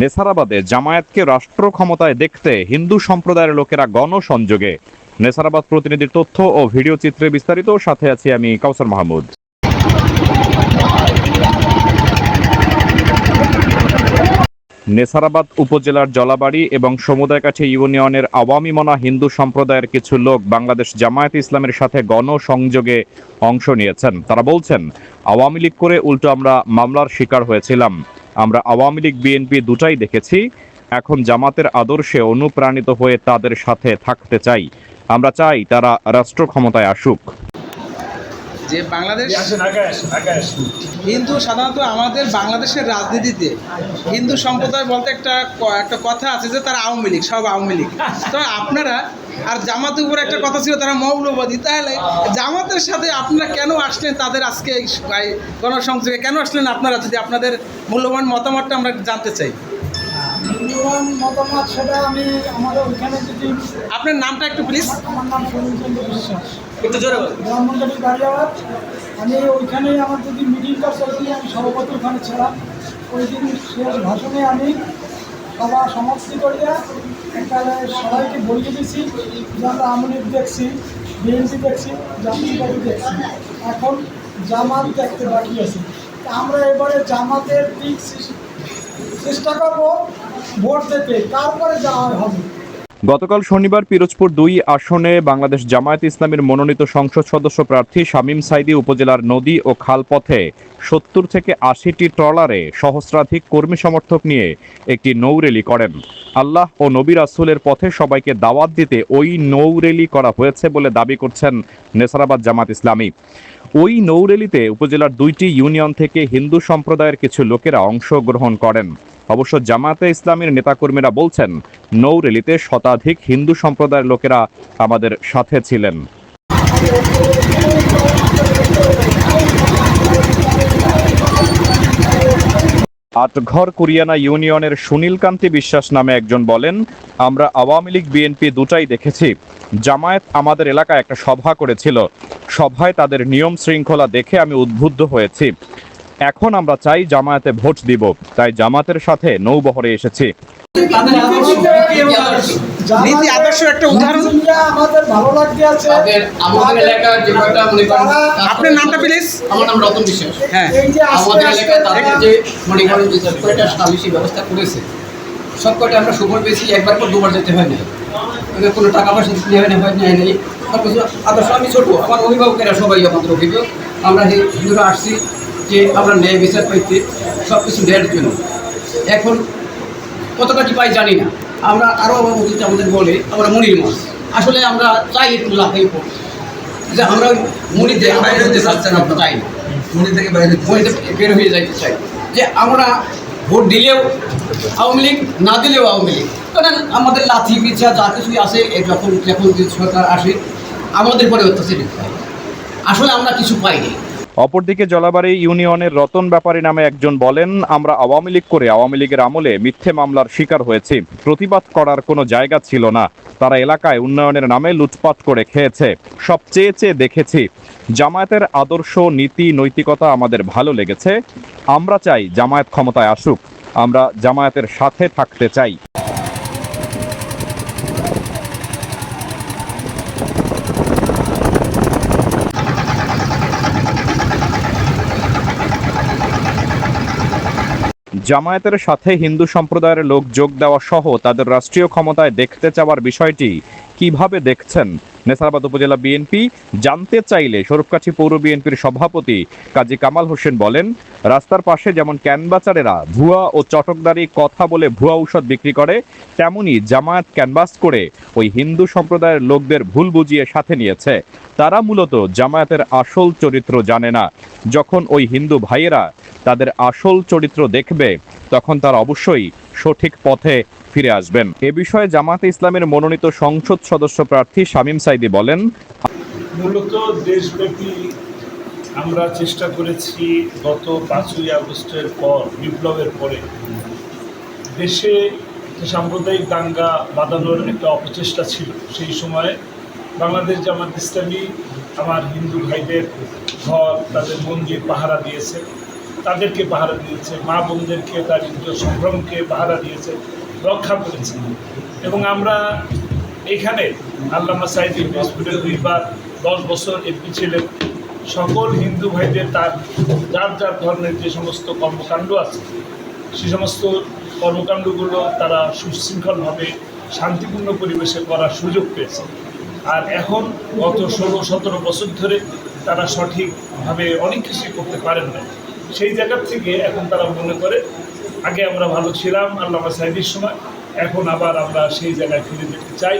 নেসারাবাদে জামায়াতকে রাষ্ট্র ক্ষমতায় দেখতে হিন্দু সম্প্রদায়ের লোকেরা গণসংযোগে। নেসারাবাদ প্রতিনিধির তথ্য ও ভিডিও চিত্রে বিস্তারিত। সাথে আছি আমি কাউসার মাহমুদ। নেসারাবাদ উপজেলার জলাবাড়ি এবং সমুদায়কাঠি ইউনিয়নের আওয়ামী মনা হিন্দু সম্প্রদায়ের কিছু লোক বাংলাদেশ জামায়াত ইসলামের সাথে গণসংযোগে অংশ নিয়েছেন। তারা বলছেন, আওয়ামী লীগ করে উল্টো আমরা মামলার শিকার হয়েছিলাম। আমরা আওয়ামী লীগ, বিএনপি দুটাই দেখেছি। এখন জামাতের আদর্শে অনুপ্রাণিত হয়ে তাদের সাথে থাকতে চাই। আমরা চাই তারা রাষ্ট্র ক্ষমতায় আসুক। যে বাংলাদেশ হিন্দু সাধারণত আমাদের বাংলাদেশের রাজনীতিতে হিন্দু সম্প্রদায় বলতে একটা একটা কথা আছে যে তারা আওয়ামী লীগ সব আওয়ামী লীগ। তো আপনারা আর জামাতের উপরে একটা কথা ছিল তারা মৌলবাদী। তাহলে জামাতের সাথে আপনারা কেন আসলেন? তাদের আজকে গণসংযোগে কেন আসলেন আপনারা? যদি আপনাদের মূল্যবান মতামতটা আমরা জানতে চাই। মূল্যবান মতামত সেটা আমি আমাদের ওইখানে যদি আপনার নামটা একটু প্লিজ আমার নাম সুনীল বিশ্বাস। একটু জোরে ব্রাহ্মণবাড়ি গাড়িয়াবাদ। আমি ওইখানেই আমার যদি মিটিংটা চলছিল আমি সভাপতি ওখানে ছিলাম। ওই দিন শেষ ভাষণে আমি সভা সমাপ্তি করিয়া এখানে সবাইকে বলিয়ে দিয়েছি যে আমরা আমলিক দেখছি বিএনপি দেখছি জাতীয় পার্টি দেখছি। এখন জামাত দেখতে বাকি আছে। আমরা এবারে জামাতের দিক চেষ্টা করব গতকাল শনিবার পিরোজপুর দুই আসনে বাংলাদেশ জামায়াত ইসলামের মনোনীত সংসদ সদস্য প্রার্থী শামীম সাইদি উপজেলার নদী ও খালপথে সত্তর থেকে আশিটি ট্রলারে সহস্রাধিক কর্মী সমর্থক নিয়ে একটি নৌ র্যালি করেন। আল্লাহ ও নবী রাসুলের পথে সবাইকে দাওয়াত দিতে ওই নৌ র্যালি করা হয়েছে বলে দাবি করছেন নেসারাবাদ জামাত ইসলামী। ওই নৌরেলিতে উপজেলার দুইটি ইউনিয়ন থেকে হিন্দু সম্প্রদায়ের কিছু লোকেরা অংশগ্রহণ করেন। অবশ্য জামাতে ইসলামের নেতাকর্মীরা বলছেন, নৌরেলিতে শতাধিক হিন্দু সম্প্রদায়ের লোকেরা আমাদের সাথে ছিলেন। আটঘর কুরিয়ানা ইউনিয়নের সুনীল কান্তি বিশ্বাস নামে একজন বলেন, আমরা আওয়ামী লীগ, বিএনপি দুটাই দেখেছি। জামায়াত আমাদের এলাকায় একটা সভা করেছিল। সভায় তাদের নিয়ম শৃঙ্খলা দেখে আমি উদ্বুদ্ধ হয়েছি। এখন আমরা চাই জামায়াতে ভোট দিব। তাই জামাতের সাথে নৌবহরে এসেছি। নীতি আদর্শের একটা উদাহরণ। আমাদের ভালো লাগতে আছে। আমাদের এলাকার যে কয়টা মনে করেন আপনার নামটা প্লিজ আমার নাম রতন বিশ্বাস। হ্যাঁ। এই যে আস্তে আমাদের এলাকায় তারা- যে মনে করেন যে কয়টা সালিশি ব্যবস্থা করেছে সব কয়টা আমরা সুফল পেয়েছি একবার পর দুবার যেতে হয় না কোনো টাকা পয়সা দিতে হয় না হয় নেয় নেই সব কিছু আদর্শ আমি ছোটো আমার অভিভাবকেরা সবাই আমাদের অভিভাবক আমরা হিন্দুরা আসছি যে আমরা ন্যায় বিচার পাইতে সব কিছু নেওয়ার জন্য। এখন কতটা কি পাই জানি না। আমরা আরও আমার অতীত আমাদের বলে আমরা মনির মাছ। আসলে আমরা চাই একটু লাফাই পড়তে যে আমরা মনিতে বাইরে হতে চাচ্ছি না চাই মনি থেকে বাইরে মনিতে বের হয়ে যাইতে চাই। যে আমরা ভোট দিলেও আওয়ামী লীগ না দিলেও আওয়ামী লীগ। কারণ আমাদের লাথি পিছা যা কিছুই আসে যখন যখন যে সরকার আসে আমাদের পরে অত্যাচারিত হয়। আসলে আমরা কিছু পাইনি। অপরদিকে জলাবাড়ি ইউনিয়নের রতন ব্যাপারী নামে একজন বলেন, আমরা আওয়ামী লীগ করে আওয়ামী লীগের আমলে মিথ্যে মামলার শিকার হয়েছি। প্রতিবাদ করার কোনো জায়গা ছিল না। তারা এলাকায় উন্নয়নের নামে লুটপাট করে খেয়েছে। সব চেয়ে চেয়ে দেখেছি, জামায়াতের আদর্শ, নীতি, নৈতিকতা আমাদের ভালো লেগেছে। আমরা চাই জামায়াত ক্ষমতায় আসুক। আমরা জামায়াতের সাথে থাকতে চাই। জামায়াতের সাথে হিন্দু সম্প্রদায়ের লোক যোগ দেওয়া সহ তাদের রাষ্ট্রীয় ক্ষমতায় দেখতে চাওয়ার বিষয়টি কীভাবে দেখছেন? নেসারাবাদ উপজেলা বিএনপি জানতে চাইলে স্বরূপকাঠি পৌর বিএনপির সভাপতি কাজী কামাল হোসেন বলেন, রাস্তার পাশে যেমন ক্যানবাচারেরা ভুয়া ও চটকদারি কথা বলে ভুয়া ঔষধ বিক্রি করে, তেমনি জামায়াত ক্যানভাস করে ওই হিন্দু সম্প্রদায়ের লোকদের ভুল বুঝিয়ে সাথে নিয়েছে। তারা মূলত জামায়াতের আসল চরিত্র জানে না। যখন ওই হিন্দু ভাইয়েরা তাদের আসল চরিত্র দেখবে, তখন তারা অবশ্যই সঠিক পথে ফিরে আসবেন। এ বিষয়ে জামাতে ইসলামের মনোনীত সংসদ সদস্য প্রার্থী শামীম সাইদি বলেন, মূলত দেশব্যাপী আমরা চেষ্টা করেছি গত পাঁচই আগস্টের পর, বিপ্লবের পরে। দেশে সাম্প্রদায়িক দাঙ্গা বাঁধানোর একটা অপচেষ্টা ছিল। সেই সময়ে বাংলাদেশ জামাত ইসলামী আমার হিন্দু ভাইদের ঘর, তাদের মন্দির পাহারা দিয়েছে। তাদেরকে পাহারা দিয়েছে, মা বোনদেরকে, তার ইজ্জত সম্ভ্রমকে পাহারা দিয়েছে। রক্ষা করেছে। এবং আমরা এখানে আল্লামা সাইদ হসপিটাল দুইবার দশ বছর এমপি ছিলেন সকল হিন্দু ভাইদের তার, যার যার ধরনের যে সমস্ত কর্মকাণ্ড আছে, সে সমস্ত কর্মকাণ্ডগুলো তারা সুশৃঙ্খলভাবে শান্তিপূর্ণ পরিবেশে করার সুযোগ পেয়েছে। আর এখন গত ষোলো, সতেরো বছর ধরে তারা সঠিকভাবে অনেক কিছুই করতে পারেন না সেই জায়গার থেকে এখন তারা মনে করে আগে আমরা ভালো ছিলাম আল্লাহ সাহেবের সময়, এখন আবার আমরা সেই জায়গায় ফিরে যেতে চাই।